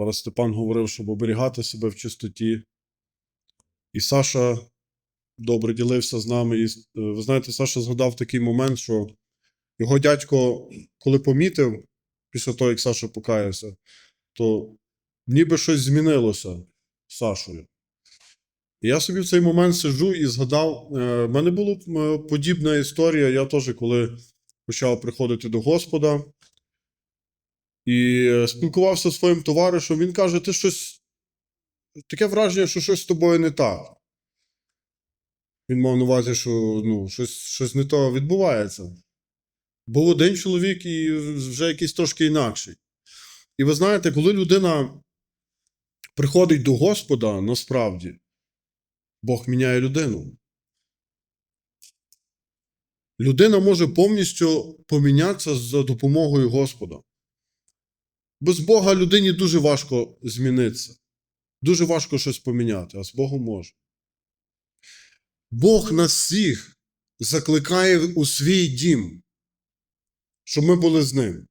Зараз Степан говорив, щоб оберігати себе в чистоті. І Саша добре ділився з нами. І, е, ви знаєте, Саша згадав такий момент, що його дядько, коли помітив, після того, як Саша покаявся, то ніби щось змінилося з Сашою. І я собі в цей момент сиджу і згадав, е, в мене була е, подібна історія. Я теж, коли почав приходити до Господа і е, спілкувався зі своїм товаришем, він каже: ти щось. Таке враження, що щось з тобою не так. Він мав на увазі, що ну, щось, щось не то відбувається. Був один чоловік і вже якийсь трошки інакший. І ви знаєте, коли людина приходить до Господа, насправді, Бог міняє людину. Людина може повністю помінятися за допомогою Господа. Без Бога людині дуже важко змінитися. Дуже важко щось поміняти, а з Богом може. Бог нас всіх закликає у свій дім, щоб ми були з ним.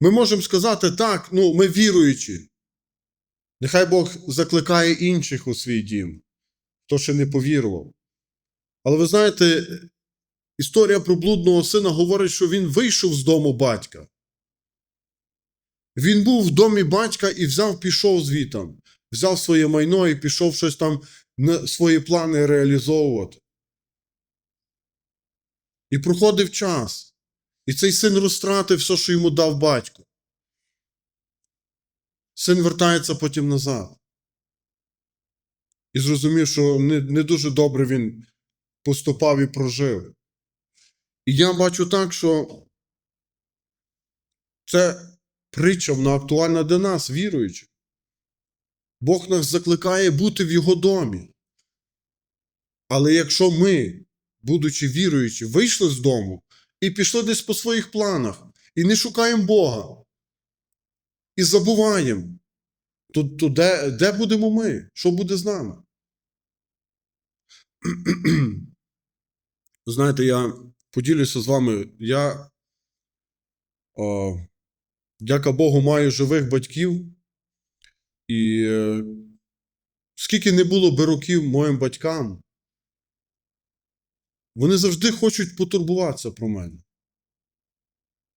Ми можемо сказати так, ну, ми віруючі. Нехай Бог закликає інших у свій дім, хто ще не повірував. Але ви знаєте, історія про блудного сина говорить, що він вийшов з дому батька. Він був в домі батька і взяв, пішов звітом, взяв своє майно і пішов щось там свої плани реалізовувати. І проходив час. І цей син розтратив все, що йому дав батько. Син вертається потім назад. І зрозумів, що не, не дуже добре він поступав і прожив. І я бачу так, що це притча вона актуальна для нас, віруючих. Бог нас закликає бути в Його домі. Але якщо ми, будучи віруючі, вийшли з дому і пішли десь по своїх планах, і не шукаємо Бога, і забуваємо, то, то де, де будемо ми? Що буде з нами? Знаєте, я поділюся з вами. Я, о, дяка Богу, маю живих батьків. І е, скільки не було би років моїм батькам, вони завжди хочуть потурбуватися про мене.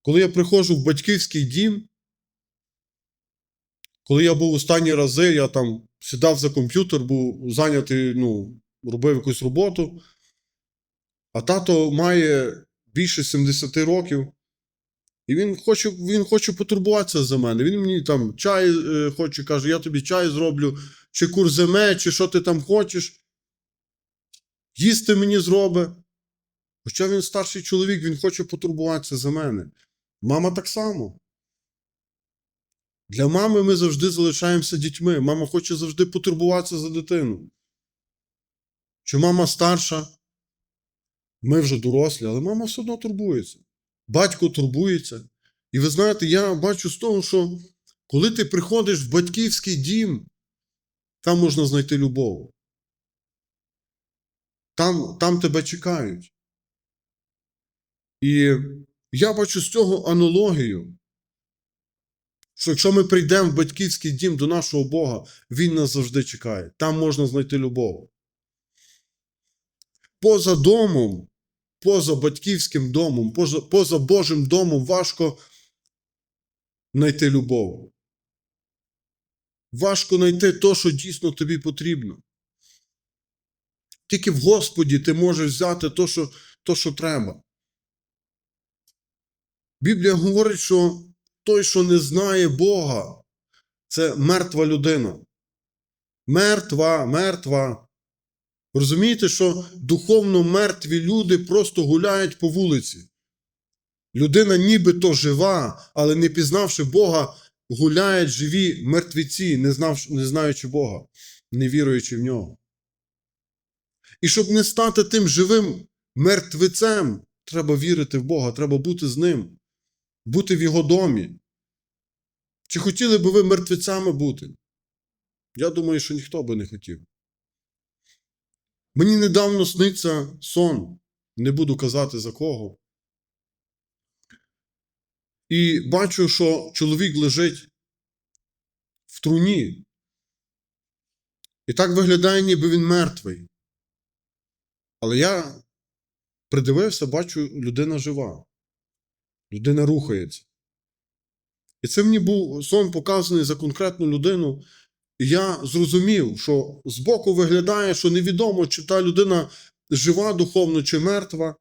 Коли я приходжу в батьківський дім, коли я був останні рази, я там сідав за комп'ютер, був зайнятий, ну, робив якусь роботу, а тато має більше 70 років. І він хоче він хоче потурбуватися за мене. Він мені там чай е, хоче, каже, я тобі чай зроблю, чи курземе, чи що ти там хочеш. Їсти мені зробить. Хоча він старший чоловік, він хоче потурбуватися за мене. Мама так само. Для мами ми завжди залишаємося дітьми. Мама хоче завжди потурбуватися за дитину. Чи мама старша? Ми вже дорослі, але мама все одно турбується. Батько турбується. І ви знаєте, я бачу з того, що коли ти приходиш в батьківський дім, там можна знайти любов. Там, там тебе чекають. І я бачу з цього аналогію, що якщо ми прийдемо в батьківський дім до нашого Бога, Він нас завжди чекає. Там можна знайти любов. Поза домом, поза батьківським домом, поза, поза Божим домом важко знайти любов. Важко знайти те, що дійсно тобі потрібно. Тільки в Господі ти можеш взяти те, що, то, що треба. Біблія говорить, що той, що не знає Бога, це мертва людина. Мертва, мертва. Розумієте, що духовно мертві люди просто гуляють по вулиці. Людина нібито жива, але не пізнавши Бога, гуляють живі мертвіці, не, знав, не знаючи Бога, не віруючи в нього. І щоб не стати тим живим мертвецем, треба вірити в Бога, треба бути з ним, бути в Його домі. Чи хотіли би ви мертвецями бути? Я думаю, що ніхто би не хотів. Мені недавно сниться сон, не буду казати за кого. І бачу, що чоловік лежить в труні. І так виглядає, ніби він мертвий. Але я придивився, бачу, людина жива. Людина рухається. І це мені був сон показаний за конкретну людину. Я зрозумів, що збоку виглядає, що невідомо, чи та людина жива духовно, чи мертва,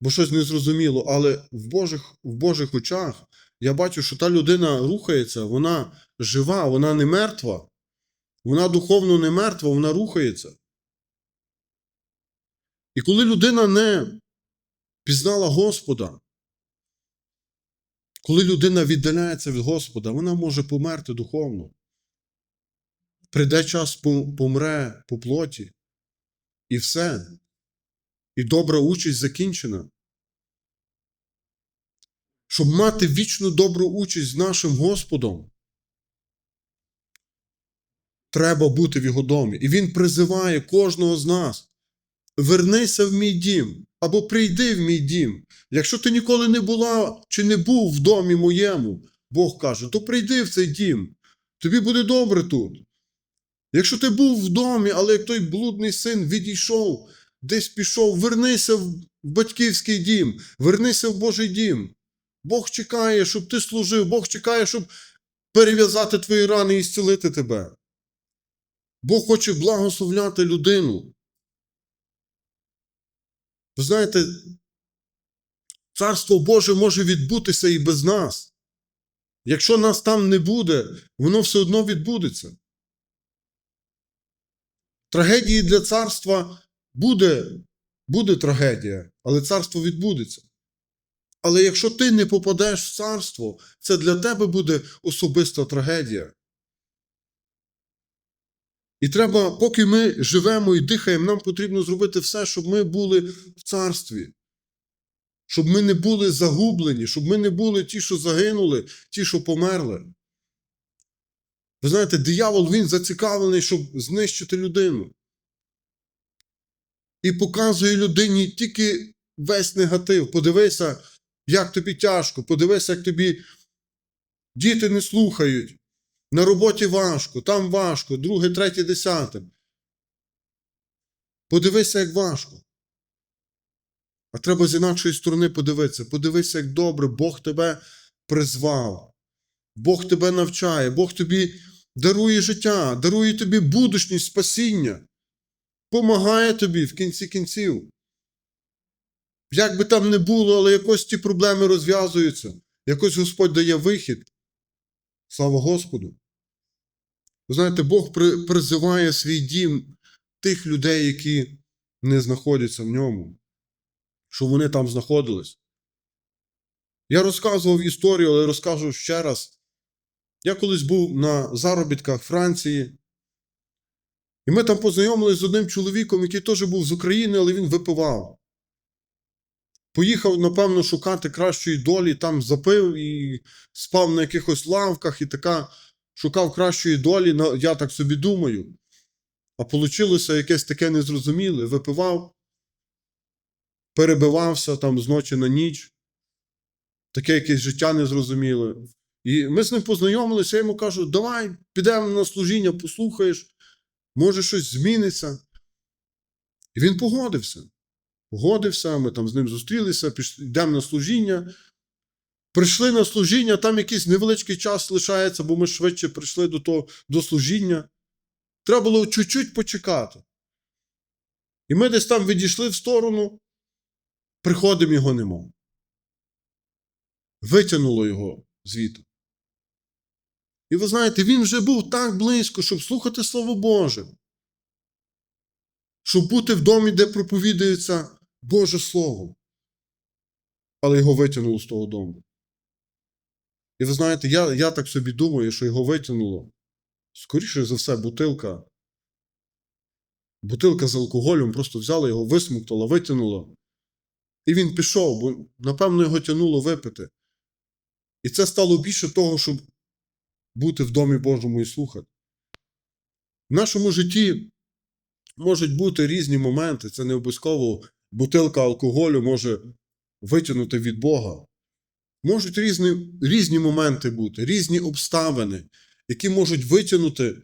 бо щось незрозуміло. Але в Божих, в Божих очах я бачу, що та людина рухається, вона жива, вона не мертва. Вона духовно не мертва, вона рухається. І коли людина не пізнала Господа, коли людина віддаляється від Господа, вона може померти духовно. Прийде час, помре по плоті, і все. І добра участь закінчена. Щоб мати вічну добру участь з нашим Господом, треба бути в його домі. І Він призиває кожного з нас: вернися в мій дім або прийди в мій дім. Якщо ти ніколи не була чи не був в домі моєму, Бог каже, то прийди в цей дім. Тобі буде добре тут. Якщо ти був в домі, але як той блудний син відійшов, десь пішов, вернися в батьківський дім, вернися в Божий дім. Бог чекає, щоб ти служив, Бог чекає, щоб перев'язати твої рани і зцілити тебе. Бог хоче благословляти людину. Ви знаєте, Царство Боже може відбутися і без нас. Якщо нас там не буде, воно все одно відбудеться. Трагедії для царства буде, буде трагедія, але царство відбудеться. Але якщо ти не попадеш в царство, це для тебе буде особиста трагедія. І треба, поки ми живемо і дихаємо, нам потрібно зробити все, щоб ми були в царстві. Щоб ми не були загублені, щоб ми не були ті, що загинули, ті, що померли. Ви знаєте, диявол він зацікавлений, щоб знищити людину. І показує людині тільки весь негатив. Подивися, як тобі тяжко, подивися, як тобі діти не слухають. На роботі важко, там важко, друге, третє, десяте. Подивися, як важко. А треба з інакшої сторони подивитися. Подивися, як добре Бог тебе призвав. Бог тебе навчає, Бог тобі дарує життя, дарує тобі будучність, спасіння, помагає тобі в кінці кінців. Як би там не було, але якось ті проблеми розв'язуються, якось Господь дає вихід. Слава Господу. Ви знаєте, Бог призиває свій дім тих людей, які не знаходяться в ньому, що вони там знаходились. Я розказував історію, але розкажу ще раз. Я колись був на заробітках Франції, і ми там познайомилися з одним чоловіком, який теж був з України, але він випивав. Поїхав, напевно, шукати кращої долі, там запив і спав на якихось лавках, і така шукав кращої долі, я так собі думаю. А вийшло якесь таке незрозуміле. Випивав, перебивався там з ночі на ніч. Таке якесь життя незрозуміле. І ми з ним познайомилися, я йому кажу, давай підемо на служіння, послухаєш, може щось зміниться. І він погодився. Погодився, ми там з ним зустрілися, пішли, йдемо на служіння. Прийшли на служіння, там якийсь невеличкий час лишається, бо ми швидше прийшли до, того, до служіння. Треба було чуть-чуть почекати. І ми десь там відійшли в сторону, приходимо його нема. Витягнуло його звідти. І ви знаєте, він вже був так близько, щоб слухати Слово Боже, щоб бути в домі, де проповідується Боже Слово. Але його витягнуло з того дому. І ви знаєте, я, я так собі думаю, що його витягнуло. Скоріше за все, бутилка. Бутилка з алкоголем просто взяла його, висмоктала, витягнула. І він пішов, бо, напевно, його тянуло випити. І це стало більше того, щоб бути в домі Божому і слухати. В нашому житті можуть бути різні моменти. Це не обов'язково бутилка алкоголю може витягнути від Бога. Можуть різні, різні моменти бути, різні обставини. які можуть витягнути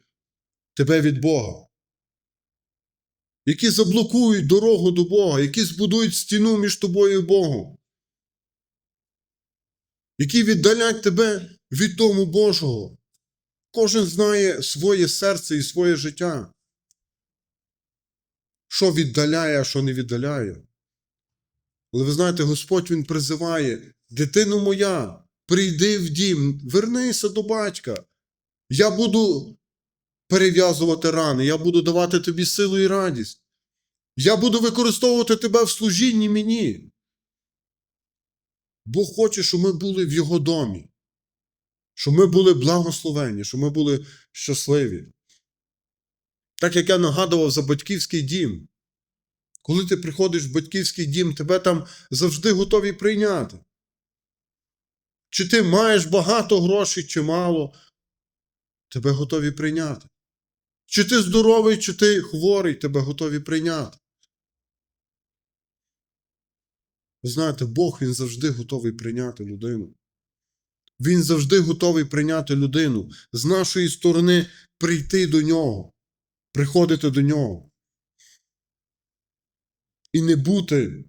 тебе від Бога, які заблокують дорогу до Бога, які збудують стіну між тобою і Богом, які віддалять тебе від Дому Божого. Кожен знає своє серце і своє життя. Що віддаляє, а що не віддаляє. Але ви знаєте, Господь Він призиває: дитино моя, прийди в дім, вернися до батька. Я буду перев'язувати рани, я буду давати тобі силу і радість. Я буду використовувати тебе в служінні мені. Бог хоче, щоб ми були в Його домі, щоб ми були благословені, щоб ми були щасливі. Так як я нагадував за батьківський дім. Коли ти приходиш в батьківський дім, тебе там завжди готові прийняти. Чи ти маєш багато грошей, чи мало, тебе готові прийняти. Чи ти здоровий, чи ти хворий, тебе готові прийняти. Ви знаєте, Бог він завжди готовий прийняти людину. Він завжди готовий прийняти людину з нашої сторони прийти до нього, приходити до нього. І не бути,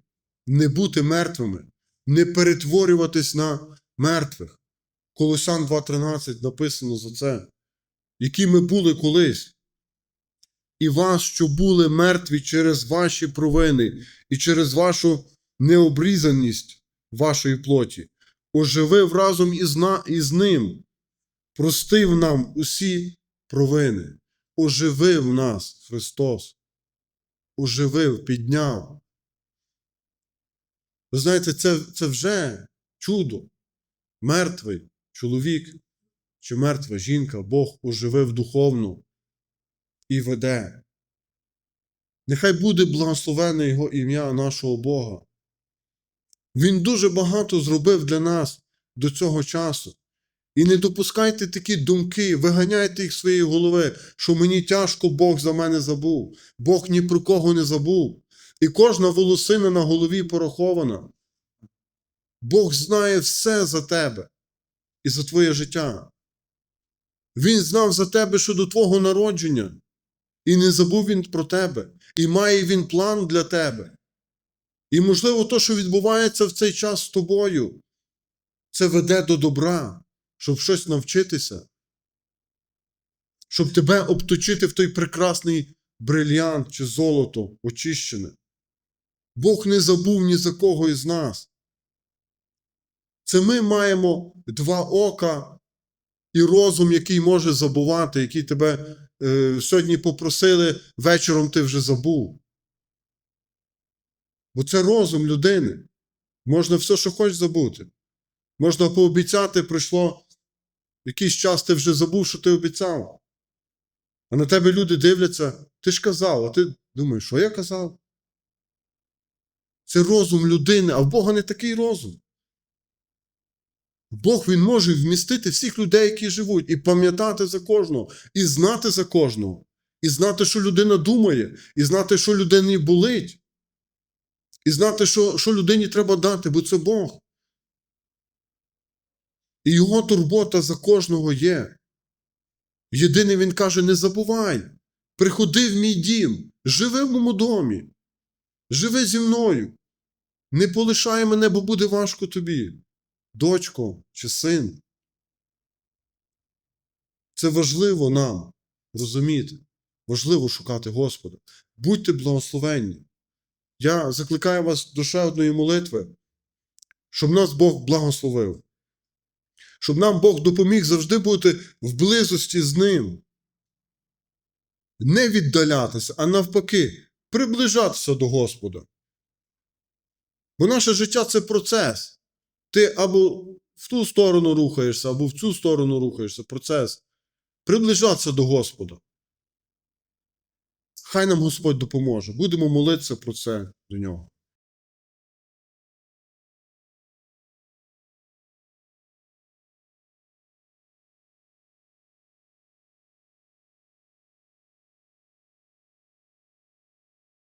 не бути мертвими, не перетворюватись на мертвих. Колосан 2.13 написано за це, які ми були колись. І вас, що були мертві через ваші провини і через вашу необрізаність вашої плоті, оживив разом із, на, із ним, простив нам усі провини, оживив нас Христос, оживив, підняв. Ви знаєте, це, це вже чудо. Мертвий чоловік чи мертва жінка, Бог оживив духовно і веде. Нехай буде благословене Його ім'я нашого Бога. Він дуже багато зробив для нас до цього часу. І не допускайте такі думки, виганяйте їх з своєї голови, що мені тяжко Бог за мене забув. Бог ні про кого не забув. І кожна волосина на голові порахована. Бог знає все за тебе і за твоє життя. Він знав за тебе щодо твого народження. І не забув він про тебе. І має він план для тебе. І, можливо, то, що відбувається в цей час з тобою, це веде до добра, щоб щось навчитися, щоб тебе обточити в той прекрасний брильянт чи золото очищене. Бог не забув ні за кого із нас. Це ми маємо два ока і розум, який може забувати, який тебе е, сьогодні попросили, вечором ти вже забув. Бо це розум людини. Можна все, що хочеш забути. Можна пообіцяти, пройшло якийсь час, ти вже забув, що ти обіцяв. А на тебе люди дивляться, ти ж казав, а ти думаєш, що я казав? Це розум людини, а в Бога не такий розум. Бог він може вмістити всіх людей, які живуть, і пам'ятати за кожного, і знати за кожного, і знати, що людина думає, і знати, що людині болить, і знати, що, що людині треба дати, бо це Бог. І його турбота за кожного є. Єдине, він каже: не забувай, приходи в мій дім, живи в моєму домі, живи зі мною. Не полишай мене, бо буде важко тобі дочко чи син. Це важливо нам розуміти. Важливо шукати Господа. Будьте благословенні. Я закликаю вас до одної молитви, щоб нас Бог благословив. Щоб нам Бог допоміг завжди бути в близості з Ним. Не віддалятися, а навпаки, приближатися до Господа. Бо наше життя це процес. Ти або в ту сторону рухаєшся, або в цю сторону рухаєшся. Процес. Приближатися до Господа. Хай нам Господь допоможе. Будемо молитися про це до нього.